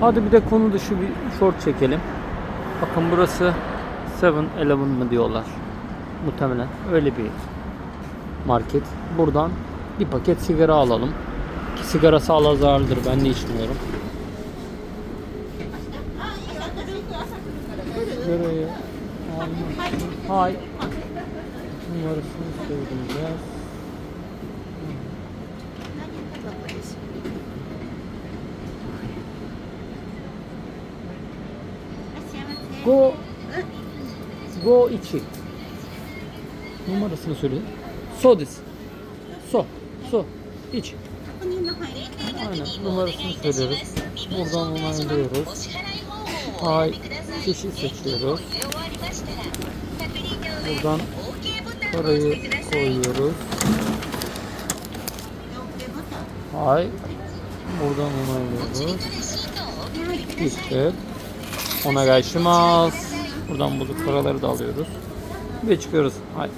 Hadi bir de konu dışı bir short çekelim. Bakın burası 7-Eleven mı diyorlar. Muhtemelen öyle bir market. Buradan bir paket sigara alalım. Ki sigara sağlığa zararlıdır. Ben de içmiyorum. Sigarayı almak. Hay. Numarasını söyleyeceğiz. Go Go 2 Numarasını söyle. So this. So. So. İç. Aynen. Numarasını söylüyoruz. Buradan onaylıyoruz. Hay. Kişi seçiyoruz. Buradan parayı koyuyoruz. Hay. Buradan onaylıyoruz. İşte. Ona geçmez. Buradan bulduk paraları da alıyoruz. Ve çıkıyoruz. Hay.